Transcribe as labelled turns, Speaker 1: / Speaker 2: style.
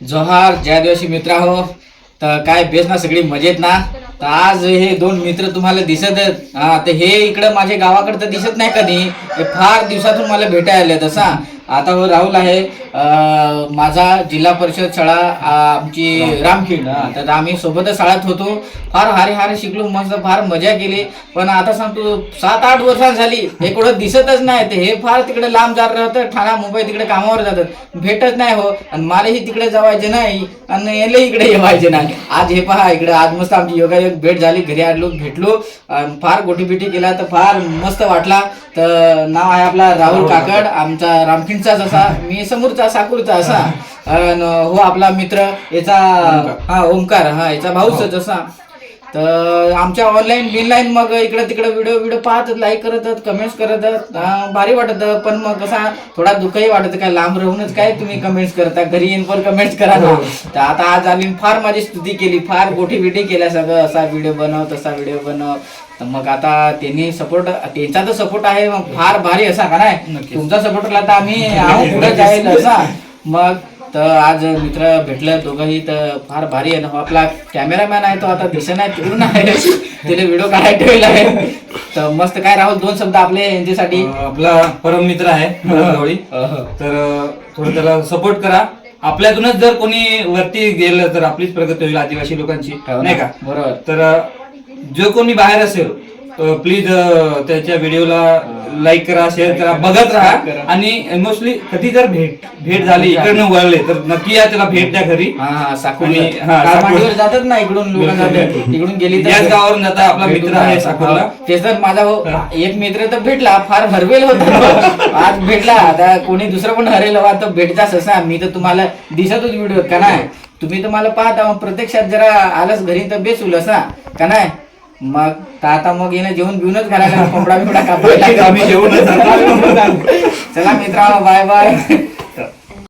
Speaker 1: जोहार जय दिवशी मित्र हो तर काय बेस ना सगळी मजेत ना? तर आज हे दोन मित्र तुम्हाला दिसत आहेत. हा तर हे इकडं माझ्या गावाकडे तर दिसत नाही कधी. हे फार दिवसातून मला भेटायला तसा आता हो राहुल आहे माझा जिल्हा परिषद शाळा आमची रामखिंड. तर आम्ही सोबतच शाळेत होतो. फार हारे हारे शिकलो मस्त फार मजा केली. पण आता सांगतो सात आठ वर्षात झाली. हे कुठं दिसतच नाही. ते हे फार तिकडे लांब जात राहतं ठाणा मुंबई तिकडे कामावर जातात. भेटत नाही हो. आणि मलाही तिकडे जावायचे नाही. आणि याला इकडे येवायचे नाही. आज हे पहा इकडे आज मस्त आमची योगायोग भेट झाली. घरी आलो भेटलो. फार गोटीबिटी केला तर फार मस्त वाटला. तर नाव आहे आपला राहुल काकड. आमचा रामखिंडचाच असा मी समोरचा साकूरचा असा. अन् हो आपला मित्र याचा हा ओंकार हा याचा भाऊच असा तर आमच्या ऑनलाईन बिनलाईन मग इकडे तिकडे व्हिडिओ व्हिडिओ पाहतात लाईक करतात कमेंट्स करतात. अं, भारी वाटत पण मग कसा थोडा दुःखही वाटत काय लांब राहूनच काय तुम्ही कमेंट्स करता? घरी येऊन पण कमेंट्स करा ना. तर आता आज आम्ही फार माझी स्तुती केली फार गोठी बिठी केल्या सगळं असा व्हिडिओ बनव तसा व्हिडिओ बनव. तर मग आता त्यांनी सपोर्ट त्यांचा तर सपोर्ट आहे मग फार भारी असा का नाही. तुमचा सपोर्ट तर आम्ही आहो पुढे जाईल असा मग तर आज मित्र भेटलं दोघंही तर फार भारी आहे ना. हो आपला कॅमेरामॅन आहे तो आता दिसत नाही तिकडून आहे. तिने व्हिडिओ काढायला ठेवला आहे. तर मस्त काय राहुल दोन शब्द आपले यांच्यासाठी.
Speaker 2: आपला परम मित्र आहे तर थोडं त्याला सपोर्ट करा. आपल्यातूनच जर कोणी वरती गेलं तर आपलीच प्रगती होईल आदिवासी लोकांची. नाही का?
Speaker 1: बरोबर.
Speaker 2: तर जो कोणी बाहेर असेल प्लीज त्याच्या व्हिडिओला लाईक करा शेअर करा बघत राहा. आणि मोस्टली कधी जर भेट भेट झाली इकडनं वळले तर नक्की या त्याला भेट द्या घरी.
Speaker 1: हा हा
Speaker 2: हा.
Speaker 1: जातात ना इकडून तिकडून गेली तर
Speaker 2: याच गावावरून जाता आपला मित्र आहे.
Speaker 1: हा. तेच तर माझा हो एक मित्र तर भेटला फार हरवेल होता. आज भेटला. आता कोणी दुसरं पण हरेल तर भेटताच असा मी तर तुम्हाला दिसतच व्हिडिओ का नाही? तुम्ही तर मला पाहता प्रत्यक्षात जरा आलंच घरी तर बेसूल असा का नाही? मग तर आता मग येणं जेवण घेऊनच घराला कोंबडा बिबडा कापायला
Speaker 2: आम्ही जातो.
Speaker 1: चला मित्रांनो बाय बाय